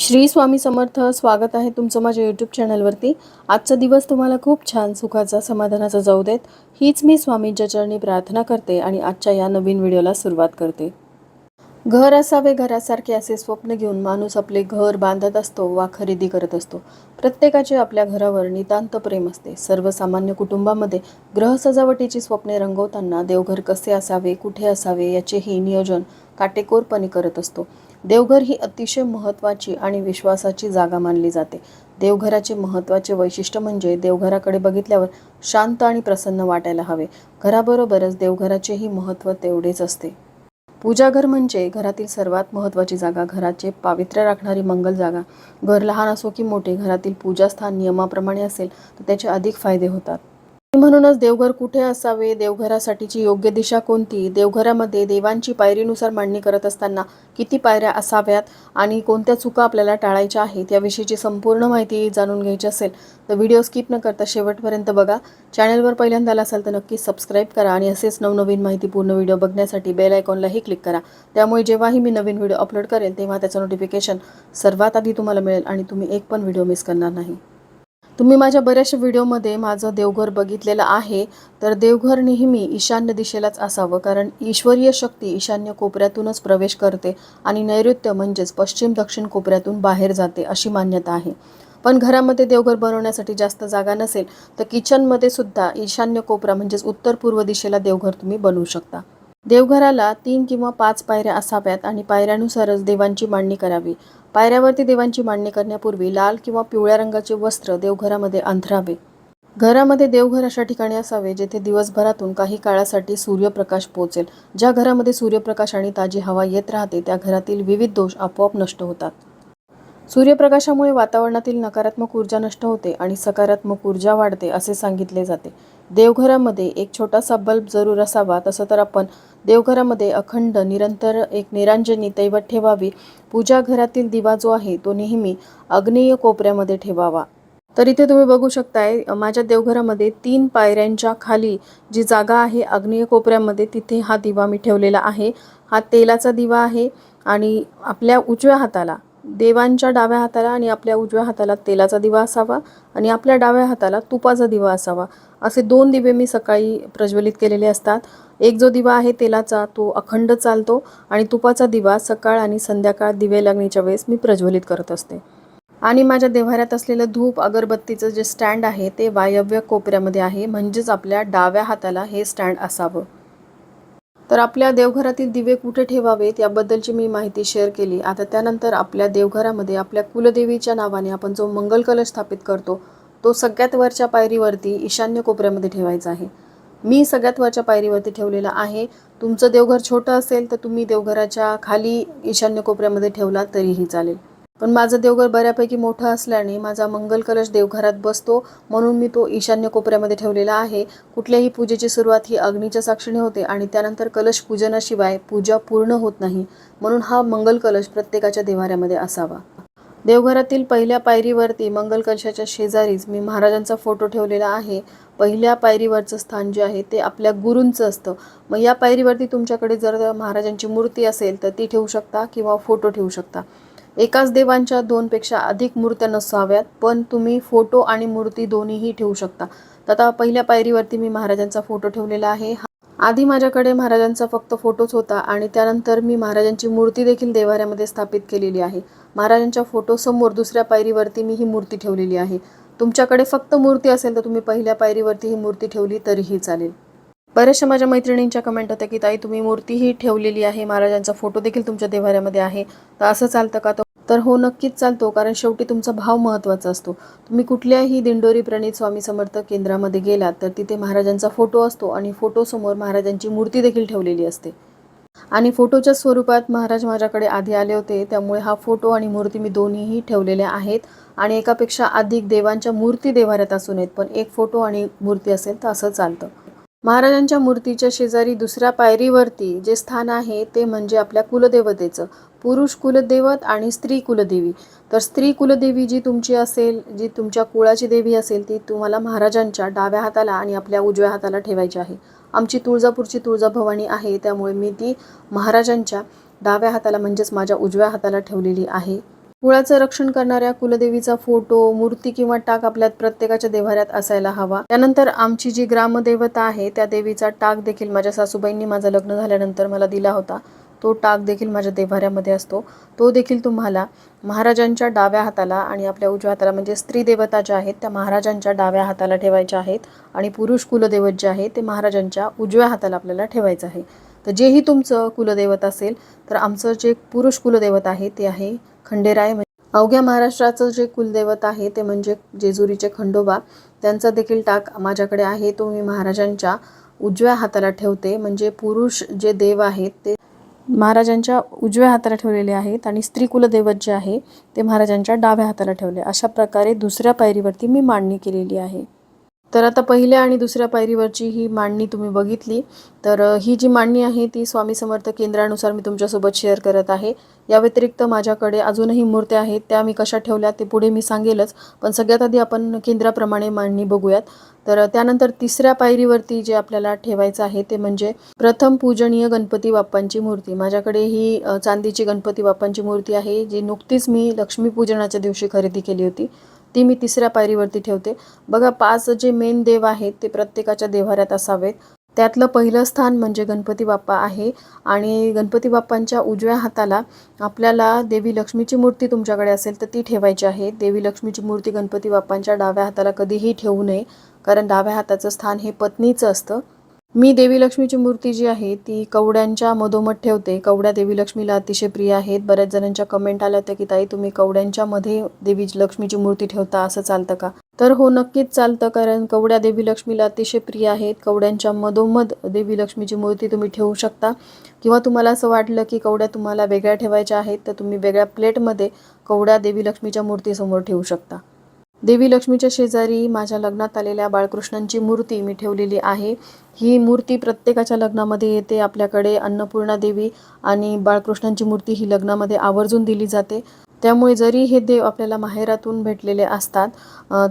श्री स्वामी समर्थ स्वागत आहे तुमचं माझ्या यूट्यूब चॅनलवरती आजचा दिवस तुम्हाला खूप छान सुखाचा समाधानाचा जाऊ देत. हीच मी स्वामींच्या चरणी प्रार्थना करते आणि आजच्या या नवीन व्हिडिओला सुरुवात करते. घर असावे घरासारखे असे स्वप्न घेऊन माणूस आपले घर बांधत असतो वा खरेदी करत असतो. प्रत्येकाचे आपल्या घरावर नितांत प्रेम असते. सर्वसामान्य कुटुंबामध्ये ग्रह सजावटीची स्वप्ने रंगवताना देवघर कसे असावे कुठे असावे याचेही नियोजन काटेकोरपणे करत असतो. देवघर ही अतिशय महत्त्वाची आणि विश्वासाची जागा मानली जाते. देवघराचे महत्त्वाचे वैशिष्ट्य म्हणजे देवघराकडे बघितल्यावर शांत आणि प्रसन्न वाटायला हवे. घराबरोबरच देवघराचेही महत्त्व तेवढेच असते. पूजाघर म्हणजे घरातील सर्वात महत्त्वाची जागा घराचे पावित्र्य राखणारी मंगल जागा. घर लहान असो की मोठे घरातील पूजास्थान नियमाप्रमाणे असेल तर त्याचे अधिक फायदे होतात. म्हणूनच देवघर कुठे असावे देवघरासाठीची योग्य दिशा कोणती देवघरामध्ये देवांची पायरीनुसार मांडणी करत असताना किती पायऱ्या असाव्यात आणि कोणत्या चुका आपल्याला टाळायच्या आहेत याविषयीची संपूर्ण माहिती जाणून घ्यायची असेल तर व्हिडिओ स्किप न करता शेवटपर्यंत बघा. चॅनलवर पहिल्यांदा आला असाल तर नक्की सबस्क्राईब करा आणि असेच नवनवीन माहितीपूर्ण व्हिडिओ बघण्यासाठी बेल आयकॉनलाही क्लिक करा. त्यामुळे जेव्हाही मी नवीन व्हिडिओ अपलोड करेल तेव्हा त्याचं नोटिफिकेशन सर्वात आधी तुम्हाला मिळेल आणि तुम्ही एक पण व्हिडिओ मिस करणार नाही. तुम्ही माझ्या बऱ्याचशा व्हिडिओमध्ये माझं देवघर बघितलेलं आहे. तर देवघर नेहमी ईशान्य दिशेलाच असावं कारण ईश्वरीय शक्ती ईशान्य कोपऱ्यातूनच प्रवेश करते आणि नैऋत्य म्हणजेच पश्चिम दक्षिण कोपऱ्यातून बाहेर जाते अशी मान्यता आहे. पण घरामध्ये देवघर बनवण्यासाठी जास्त जागा नसेल तर किचनमध्ये सुद्धा ईशान्य कोपरा म्हणजेच उत्तर पूर्व दिशेला देवघर तुम्ही बनवू शकता. देवघराला तीन किंवा पाच पायऱ्या असाव्यात आणि पायऱ्यानुसारच देवांची मांडणी करावी. पायऱ्यावरती देवांची मांडणी करण्यापूर्वी लाल किंवा पिवळ्या रंगाचे वस्त्र देवघरामध्ये अंथरावे. घरामध्ये देवघर अशा ठिकाणी असावे जेथे दिवसभरातून काही काळासाठी सूर्यप्रकाश पोहोचेल ज्या घरामध्ये सूर्यप्रकाश आणि ताजी हवा येत राहते त्या घरातील विविध दोष आपोआप नष्ट होतात. सूर्यप्रकाशामुळे वातावरणातील नकारात्मक ऊर्जा नष्ट होते आणि सकारात्मक ऊर्जा वाढते असे सांगितले जाते. देवघरामध्ये एक छोटासा बल्ब जरूर असावा तसं तर आपण देवघरामध्ये अखंड निरंतर एक निरांजनी तैवत ठेवावी. पूजा घरातील दिवा जो आहे तो नेहमी अग्नेय कोपऱ्यामध्ये ठेवावा. तर इथे तुम्ही बघू शकताय माझ्या देवघरामध्ये तीन पायऱ्यांच्या खाली जी जागा आहे अग्नेय कोपऱ्यामध्ये तिथे हा दिवा मी ठेवलेला आहे. हा तेलाचा दिवा आहे आणि आपल्या उजव्या हाताला देवांच्या डाव्या हाताला आणि आपल्या उजव्या हाताला तेलाचा दिवा असावा आणि आपल्या डाव्या हाताला तुपाचा दिवा असावा. असे दोन दिवे मी सकाळी प्रज्वलित केलेले असतात. एक जो दिवा आहे तेलाचा तो अखंड चालतो आणि तुपाचा दिवा सकाळ आणि संध्याकाळ दिवे लागण्याच्या वेळेस मी प्रज्वलित करत असते. आणि माझ्या देव्हाऱ्यात असलेलं धूप अगरबत्तीचं जे स्टँड आहे ते वायव्य कोपऱ्यामध्ये आहे. म्हणजेच आपल्या डाव्या हाताला हे स्टँड असावं. तर आपल्या देवघरातील दिवे कुठे ठेवावेत याबद्दलची मी माहिती शेअर केली. आता त्यानंतर आपल्या देवघरामध्ये आपल्या कुलदेवीच्या नावाने आपण जो मंगल कलश स्थापित करतो तो सगळ्यात वरच्या पायरीवरती ईशान्य कोपऱ्यामध्ये ठेवायचा आहे. मी सगळ्यात वरच्या पायरीवरती ठेवलेला आहे. तुमचं देवघर छोटं असेल तर तुम्ही देवघराच्या खाली ईशान्य कोपऱ्यामध्ये ठेवला तरीही चालेल. पण माझं देवघर बऱ्यापैकी मोठं असल्याने माझा मंगल कलश देवघरात बसतो म्हणून मी तो ईशान्य कोपऱ्यामध्ये ठेवलेला आहे. कुठल्याही पूजेची सुरुवात ही अग्नीच्या साक्षीने होते आणि त्यानंतर कलश पूजनाशिवाय पूजा पूर्ण होत नाही म्हणून हा मंगल कलश प्रत्येकाच्या देवाऱ्यामध्ये असावा. देवघरातील पहिल्या पायरीवरती मंगल कलशाच्या शेजारीच मी महाराजांचा फोटो ठेवलेला आहे. पहिल्या पायरीवरचं स्थान जे आहे ते आपल्या गुरूंचं असतं. मग या पायरीवरती तुमच्याकडे जर महाराजांची मूर्ती असेल तर ती ठेवू शकता किंवा फोटो ठेवू शकता. एकाच देवांच्या दोनपेक्षा अधिक मूर्त्या नसाव्यात पण तुम्ही फोटो आणि मूर्ती दोन्हीही ठेवू शकता. तर आता पहिल्या पायरीवरती मी महाराजांचा फोटो ठेवलेला आहे. आधी माझ्याकडे महाराजांचा फक्त फोटोच होता आणि त्यानंतर मी महाराजांची मूर्ती देखील देवाऱ्यामध्ये स्थापित केलेली आहे. महाराजांच्या फोटोसमोर दुसऱ्या पायरीवरती मी ही मूर्ती ठेवलेली आहे. तुमच्याकडे फक्त मूर्ती असेल तर तुम्ही पहिल्या पायरीवरती ही मूर्ती ठेवली तरीही चालेल. बऱ्याचशा माझ्या मैत्रिणींच्या कमेंट होत्या की ताई तुम्ही मूर्तीही ठेवलेली आहे. महाराजांचा फोटो देखील तुमच्या देवाऱ्यामध्ये आहे. तर असं चालतं का तर हो नक्कीच चालतो कारण शेवटी तुमचा भाव महत्त्वाचा असतो. तुम्ही कुठल्याही दिंडोरी प्रणित स्वामी समर्थ केंद्रामध्ये गेलात तर तिथे महाराजांचा फोटो असतो आणि फोटोसमोर महाराजांची मूर्ती देखील ठेवलेली असते. आणि फोटोच्या स्वरूपात महाराज माझ्याकडे आधी आले होते त्यामुळे हा फोटो आणि मूर्ती मी दोन्हीही ठेवलेल्या आहेत. आणि एकापेक्षा अधिक देवांच्या मूर्ती देवाऱ्यात असू नयेत पण एक फोटो आणि मूर्ती असेल तर असं चालतं. महाराजांच्या मूर्तीच्या शेजारी दुसऱ्या पायरीवरती जे स्थान आहे ते म्हणजे आपल्या कुलदेवतेचं. पुरुष कुलदैवत आणि स्त्री कुलदेवी. तर स्त्री कुलदेवी जी तुमची असेल जी तुमच्या कुळाची देवी असेल ती तुम्हाला महाराजांच्या डाव्या हाताला आणि आपल्या उजव्या हाताला ठेवायची आहे. आमची तुळजापूरची तुळजाभवानी आहे त्यामुळे मी ती महाराजांच्या डाव्या हाताला म्हणजेच माझ्या उजव्या हाताला ठेवलेली आहे. कुळाचं रक्षण करणाऱ्या कुलदेवीचा फोटो मूर्ती किंवा टाक आपल्यात प्रत्येकाच्या देव्हाऱ्यात असायला हवा. त्यानंतर आमची जी ग्रामदेवता आहे त्या देवीचा टाक देखील माझ्या सासूबाईंनी माझं लग्न झाल्यानंतर मला दिला होता. तो टाक देखील माझ्या देव्हाऱ्यामध्ये असतो. तो देखील तुम्हाला महाराजांच्या डाव्या हाताला आणि आपल्या उजव्या हाताला म्हणजे स्त्री देवता ज्या आहेत त्या महाराजांच्या डाव्या हाताला ठेवायच्या आहेत आणि पुरुष कुलदैवत जे आहे ते महाराजांच्या उजव्या हाताला आपल्याला ठेवायचं आहे. तर जेही तुमचं कुलदैवत असेल तर आमचं जे पुरुष कुलदैवत आहे ते आहे खंडेराय. म्हणजे अवघ्या महाराष्ट्राचं जे कुलदैवत आहे ते म्हणजे जेजुरीचे खंडोबा. त्यांचा देखील टाक माझ्याकडे आहे. तो मी महाराजांच्या उजव्या हाताला ठेवते. म्हणजे पुरुष जे देव आहेत ते महाराजांच्या उजव्या हाताला ठेवलेले आहेत आणि स्त्री कुलदैवत जे आहे ते महाराजांच्या डाव्या हाताला ठेवले. अशा प्रकारे दुसऱ्या पायरीवरती मी मांडणी केलेली आहे. तर आता पहिल्या आणि दुसऱ्या पायरीवरची ही मांडणी तुम्ही बघितली. तर ही जी मांडणी आहे ती स्वामी समर्थ केंद्रानुसार मी तुमच्यासोबत शेअर करत आहे. या व्यतिरिक्त माझ्याकडे अजूनही मूर्त्या आहेत त्या मी कशा ठेवल्या ते पुढे मी सांगेलच. पण सगळ्यात आधी आपण केंद्राप्रमाणे मांडणी बघूयात. तर त्यानंतर तिसऱ्या पायरीवरती जे आपल्याला ठेवायचं आहे ते म्हणजे प्रथम पूजनीय गणपती बाप्पांची मूर्ती. माझ्याकडे ही चांदीची गणपती बाप्पांची मूर्ती आहे जी नुकतीच मी लक्ष्मीपूजनाच्या दिवशी खरेदी केली होती. ती मी तिसऱ्या पायरीवरती ठेवते. बघा पाच जे मेन देव आहेत ते प्रत्येकाच्या देव्हाऱ्यात असावेत. त्यातलं पहिलं स्थान म्हणजे गणपती बाप्पा आहे आणि गणपती बाप्पांच्या उजव्या हाताला आपल्याला देवी लक्ष्मीची मूर्ती तुमच्याकडे असेल तर ती ठेवायची आहे. देवी लक्ष्मीची मूर्ती गणपती बाप्पांच्या डाव्या हाताला कधीही ठेवू नये कारण डाव्या हाताचं स्थान हे पत्नीचं असतं. मी देवी लक्ष्मीची मूर्ती जी आहे ती कवड्यांच्या मधोमध ठेवते. कवड्या देवी लक्ष्मीला अतिशय प्रिय आहेत. बऱ्याच जणांच्या कमेंट आल्या होत्या की ताई तुम्ही कवड्यांच्या मध्ये देवी लक्ष्मीची मूर्ती ठेवता असं चालतं का? तर हो नक्कीच चालतं कारण कवड्या देवी लक्ष्मीला अतिशय प्रिय आहेत. कवड्यांच्या मधोमध देवी लक्ष्मीची मूर्ती तुम्ही ठेवू शकता. किंवा तुम्हाला असं वाटलं की कवड्या तुम्हाला वेगळ्या ठेवायच्या आहेत तर तुम्ही वेगळ्या प्लेटमध्ये कवड्या देवी लक्ष्मीच्या मूर्तीसमोर ठेवू शकता. देवी लक्ष्मीच्या शेजारी माझ्या लग्नात आलेल्या बाळकृष्णांची मूर्ती मी ठेवलेली आहे. ही मूर्ती प्रत्येकाच्या लग्नामध्ये येते आपल्याकडे अन्नपूर्णा देवी आणि बाळकृष्णांची मूर्ती ही लग्नामध्ये आवर्जून दिली जाते. त्यामुळे जरी हे देव आपल्याला माहेरातून भेटलेले असतात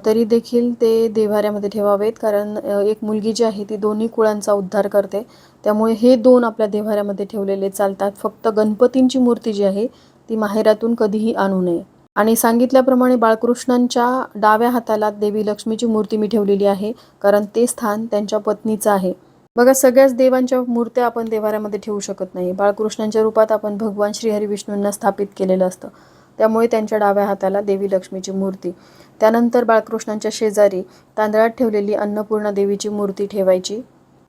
तरी देखील ते देवाऱ्यामध्ये ठेवावेत. कारण एक मुलगी जी आहे ती दोन्ही कुळांचा उद्धार करते. त्यामुळे हे दोन आपल्या देवाऱ्यामध्ये ठेवलेले चालतात. फक्त गणपतींची मूर्ती जी आहे ती माहेरातून कधीही आणू नये. आणि सांगितल्याप्रमाणे बाळकृष्णांच्या डाव्या हाताला देवी लक्ष्मीची मूर्ती मी ठेवलेली आहे कारण ते स्थान त्यांच्या पत्नीचं आहे. बघा सगळ्याच देवांच्या मूर्त्या आपण देवाऱ्यामध्ये ठेवू शकत नाही. बाळकृष्णांच्या रूपात आपण भगवान श्रीहरी विष्णूंना स्थापित केलेलं असतं. त्यामुळे त्यांच्या डाव्या हाताला देवी लक्ष्मीची मूर्ती. त्यानंतर बाळकृष्णांच्या शेजारी तांदळात ठेवलेली अन्नपूर्णा देवीची मूर्ती ठेवायची.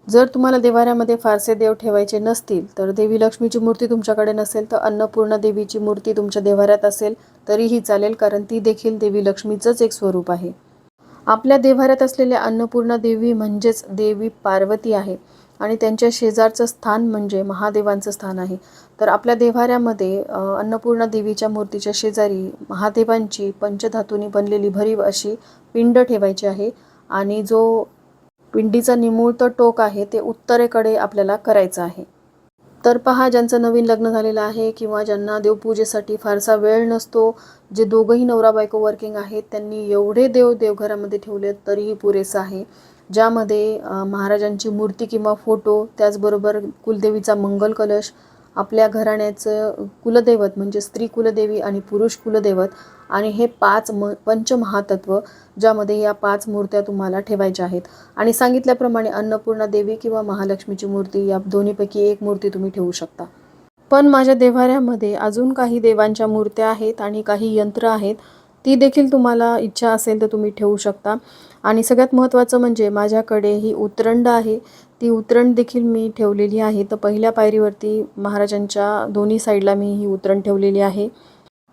जर तुम्हाला देवाऱ्यामध्ये फारसे देव ठेवायचे नसतील तर देवी लक्ष्मीची मूर्ती तुमच्याकडे नसेल तर अन्नपूर्णा देवीची मूर्ती तुमच्या देवाऱ्यात असेल तरीही चालेल कारण ती देखील देवी लक्ष्मीचंच एक स्वरूप आहे. आपल्या देवाऱ्यात असलेल्या अन्नपूर्णा देवी म्हणजेच देवी पार्वती आहे आणि त्यांच्या शेजारचं स्थान म्हणजे महादेवांचं स्थान आहे. तर आपल्या देवाऱ्यामध्ये अन्नपूर्णा देवीच्या मूर्तीच्या शेजारी महादेवांची पंचधातूंनी बनलेली भरीव अशी पिंड ठेवायची आहे आणि जो पिंडीचा निमुळतं टोक आहे ते उत्तरेकडे आपल्याला करायचं आहे. तर पहा ज्यांचं नवीन लग्न झालेलं आहे किंवा ज्यांना देवपूजेसाठी फारसा वेळ नसतो जे दोघंही नवरा बायको वर्किंग आहेत त्यांनी एवढे देव देवघरामध्ये ठेवले तरीही पुरेसं आहे. ज्यामध्ये महाराजांची मूर्ती किंवा फोटो त्याचबरोबर कुलदेवीचा मंगल कलश आपल्या घराण्याचं कुलदैवत म्हणजे स्त्री कुलदेवी आणि पुरुष कुलदैवत आणि हे पाच म पंचमहातत्व ज्यामध्ये या पाच मूर्त्या तुम्हाला ठेवायच्या आहेत. आणि सांगितल्याप्रमाणे अन्नपूर्णा देवी किंवा महालक्ष्मीची मूर्ती या दोन्हीपैकी एक मूर्ती तुम्ही ठेवू शकता. पण माझ्या देव्हाऱ्यामध्ये अजून काही देवांच्या मूर्त्या आहेत आणि काही यंत्र आहेत. ती देखील तुम्हाला इच्छा असेल तर तुम्ही ठेवू शकता. आणि सगळ्यात महत्त्वाचं म्हणजे माझ्याकडे ही उतरंड आहे. ती उतरंड देखील मी ठेवलेली आहे. तर पहिल्या पायरीवरती महाराजांच्या दोन्ही साईडला मी ही उतरण ठेवलेली आहे.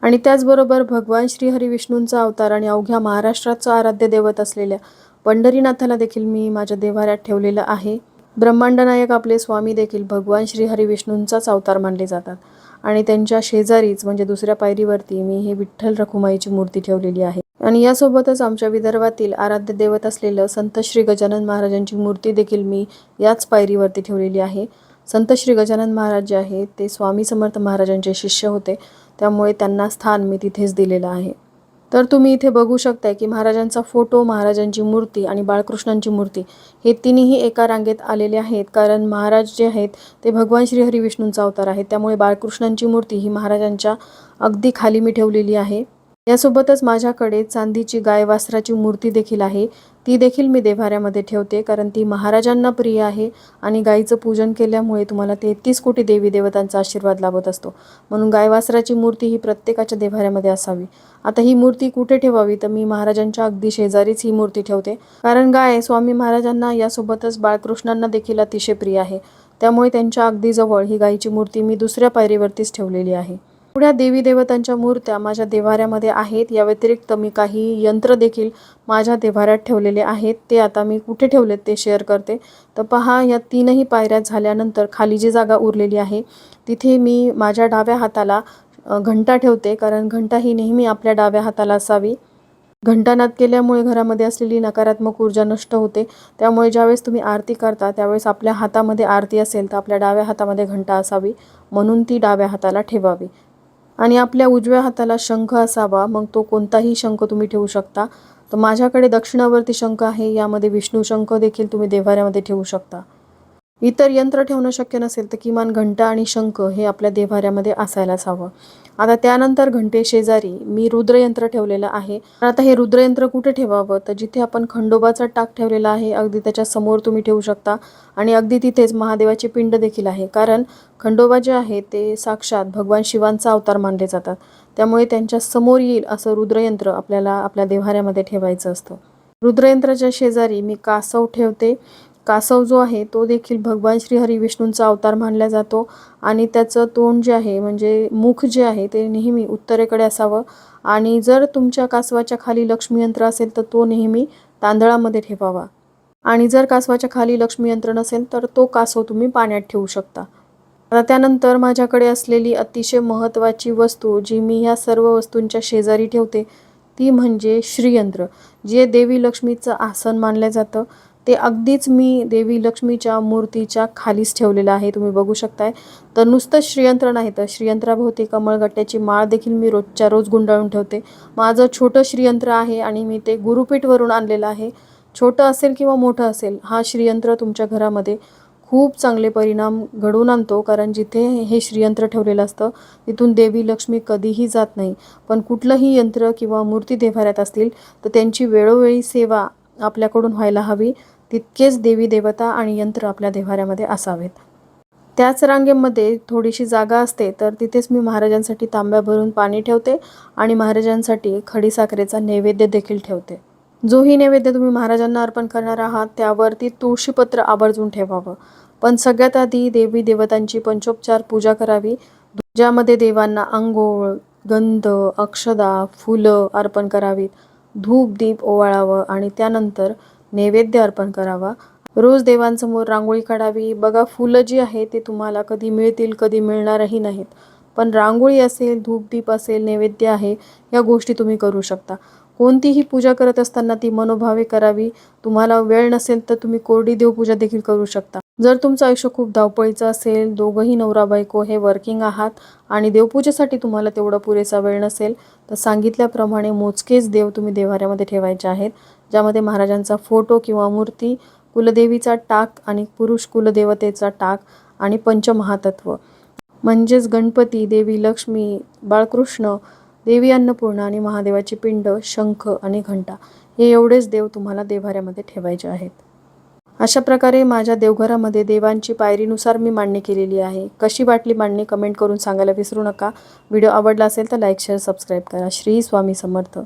आणि त्याचबरोबर भगवान श्री विष्णूंचा अवतार आणि अवघ्या महाराष्ट्राचं आराध्य दैवत असलेल्या पंढरीनाथाला देखील मी माझ्या देव्हाऱ्यात ठेवलेलं आहे. ब्रह्मांडनायक आपले स्वामी देखील भगवान श्री विष्णूंचाच अवतार मानले जातात आणि त्यांच्या शेजारीच म्हणजे दुसऱ्या पायरीवरती मी ही विठ्ठल रखुमाईची मूर्ती ठेवलेली आहे. आणि यासोबतच आमच्या विदर्भातील आराध्य दैवत असलेलं संत श्री गजानन महाराजांची मूर्ती देखील मी याच पायरीवरती ठेवलेली आहे. संत श्री गजानन महाराज जे आहेत ते स्वामी समर्थ महाराजांचे शिष्य होते. त्यामुळे त्यांना स्थान मी तिथेच दिलेलं आहे. तर तुम्ही इथे बघू शकताय की महाराजांचा फोटो महाराजांची मूर्ती आणि बाळकृष्णांची मूर्ती हे तिन्ही एका रांगेत आलेले आहेत. कारण महाराज जे आहेत ते भगवान श्री हरी विष्णूंचा अवतार आहेत. त्यामुळे बाळकृष्णांची मूर्ती ही महाराजांच्या अगदी खाली मी ठेवलेली आहे. यासोबतच माझ्याकडे चांदीची गाय वासराची मूर्ती देखील आहे. ती देखील मी देव्हाऱ्यामध्ये ठेवते कारण ती महाराजांना प्रिय आहे आणि गायीचं पूजन केल्यामुळे तुम्हाला तेहतीस कोटी देवी देवतांचा आशीर्वाद लाभत असतो. म्हणून गाय वासराची मूर्ती ही प्रत्येकाच्या देव्हाऱ्यामध्ये असावी. आता ही मूर्ती कुठे ठेवावी? तर मी महाराजांच्या अगदी शेजारीच ही मूर्ती ठेवते. कारण गाय स्वामी महाराजांना यासोबतच बाळकृष्णांना देखील अतिशय प्रिय आहे. त्यामुळे त्यांच्या अगदी जवळ ही गायीची मूर्ती मी दुसऱ्या पायरीवरतीच ठेवलेली आहे. एवढ्या देवी देवतांच्या मूर्त्या माझ्या देवाऱ्यामध्ये आहेत. या व्यतिरिक्त मी काही यंत्र देखील माझ्या देवाऱ्यात ठेवलेले आहेत. ते आता मी कुठे ठेवलेत ते शेअर करते. तर पहा या तीनही पायऱ्या झाल्यानंतर खाली जी जागा उरलेली आहे तिथे मी माझ्या डाव्या हाताला घंटा ठेवते. कारण घंटा ही नेहमी आपल्या डाव्या हाताला असावी. घंटानाद केल्यामुळे घरामध्ये असलेली नकारात्मक ऊर्जा नष्ट होते. त्यामुळे ज्यावेळेस तुम्ही आरती करता त्यावेळेस आपल्या हातामध्ये आरती असेल तर आपल्या डाव्या हातामध्ये घंटा असावी. म्हणून ती डाव्या हाताला ठेवावी. आणि आपल्या उजव्या हाताला शंख असावा मग तो कोणताही शंख तुम्ही ठेवू शकता. तर माझ्याकडे दक्षिणावर्ती शंख आहे यामध्ये विष्णू शंख देखील तुम्ही देव्हाऱ्यामध्ये ठेवू शकता. इतर यंत्र ठेवणं शक्य नसेल तर किमान घंटा आणि शंख हे आपल्या देव्हाऱ्यामध्ये असायलाच हवं. आता त्यानंतर घंटे शेजारी मी रुद्रयंत्र ठेवलेलं आहे. आता हे रुद्रयंत्र कुठे ठेवावं? तर जिथे आपण खंडोबाचा टाक ठेवलेला आहे अगदी त्याच्यासमोर तुम्ही ठेवू शकता. आणि अगदी तिथेच महादेवाचे पिंड देखील आहे. कारण खंडोबा जे आहे ते साक्षात भगवान शिवांचा अवतार मानले जातात. त्यामुळे त्यांच्यासमोर येईल असं रुद्रयंत्र आपल्याला आपल्या देव्हाऱ्यामध्ये ठेवायचं असतं. रुद्रयंत्राच्या शेजारी मी कासव ठेवते. कासव जो आहे तो देखील भगवान श्री हरी विष्णूंचा अवतार मानला जातो. आणि त्याचं तोंड जे आहे म्हणजे मुख जे आहे ते नेहमी उत्तरेकडे असावं. आणि जर तुमच्या कासवाच्या खाली लक्ष्मी यंत्र असेल तर तो नेहमी तांदळामध्ये ठेवावा. आणि जर कासवाच्या खाली लक्ष्मी यंत्र नसेल तर तो कासव तुम्ही पाण्यात ठेवू शकता. आता त्यानंतर माझ्याकडे असलेली अतिशय महत्त्वाची वस्तू जी मी ह्या सर्व वस्तूंच्या शेजारी ठेवते ती म्हणजे श्रीयंत्र जे देवी लक्ष्मीचं आसन मानलं जातं. ते अगदीच मी देवी लक्ष्मीच्या मूर्तीच्या खालीच ठेवलेलं आहे. तुम्ही बघू शकताय. तर नुसतं श्रीयंत्र नाही तर श्रीयंत्राभोवती कमळगट्ट्याची माळ देखील मी रोजच्या रोज गुंडाळून ठेवते. माझं छोटं श्रीयंत्र आहे आणि मी ते गुरुपीठवरून आणलेलं आहे. छोटं असेल किंवा मोठं असेल हा श्रीयंत्र तुमच्या घरामध्ये खूप चांगले परिणाम घडवून आणतो. कारण जिथे हे श्रीयंत्र ठेवलेलं असतं तिथून देवी लक्ष्मी कधीही जात नाही. पण कुठलंही यंत्र किंवा मूर्ती देव्हाऱ्यात असतील तर त्यांची वेळोवेळी सेवा आपल्याकडून व्हायला हवी. तितकेच देवी देवता आणि यंत्र आपल्या देव्हाऱ्यामध्ये असावेत. त्याच रांगेमध्ये थोडीशी जागा असते तर तिथेच मी महाराजांसाठी तांब्या भरून पाणी ठेवते आणि महाराजांसाठी खडीसाखरेचा नैवेद्य देखील ठेवते. जोही नैवेद्य तुम्ही महाराजांना अर्पण करणार आहात त्यावरती तुळशीपत्र आवर्जून ठेवावं. पण सगळ्यात आधी देवी देवतांची पंचोपचार पूजा करावी. ज्यामध्ये देवांना आंघोळ गंध अक्षदा फुलं अर्पण करावीत. धूप दीप ओवाळावं आणि त्यानंतर नैवेद्य अर्पण करावा. रोज देवांसमोर रांगोळी काढावी. बघा फुलं जी आहे ते तुम्हाला कधी मिळतील कधी मिळणारही नाहीत. पण रांगोळी असेल धूपदीप असेल नैवेद्य आहे या गोष्टी तुम्ही करू शकता. कोणतीही पूजा करत असताना ती मनोभावे करावी. तुम्हाला वेळ नसेल तर तुम्ही कोरडी देवपूजा देखील करू शकता. जर तुमचं आयुष्य खूप धावपळीचं असेल दोघंही नवरा बायको हे वर्किंग आहात आणि देवपूजेसाठी तुम्हाला तेवढा पुरेसा वेळ नसेल तर सांगितल्याप्रमाणे मोजकेच देव तुम्ही देवाऱ्यामध्ये ठेवायचे आहेत. ज्यामध्ये महाराजांचा फोटो किंवा मूर्ती कुलदेवीचा टाक आणि पुरुष कुलदेवतेचा टाक आणि पंचमहातत्व. म्हणजेच गणपती देवी लक्ष्मी बाळकृष्ण देवी अन्नपूर्णा आणि महादेवाची पिंड शंख आणि घंटा हे एवढेच देव तुम्हाला देव्हाऱ्यामध्ये ठेवायचे आहेत. अशा प्रकारे माझ्या देवघरामध्ये देवांची पायरीनुसार मी मांडणी केलेली आहे. कशी वाटली मांडणी कमेंट करून सांगायला विसरू नका. व्हिडिओ आवडला असेल तर लाईक शेअर सबस्क्राईब करा. श्री स्वामी समर्थ.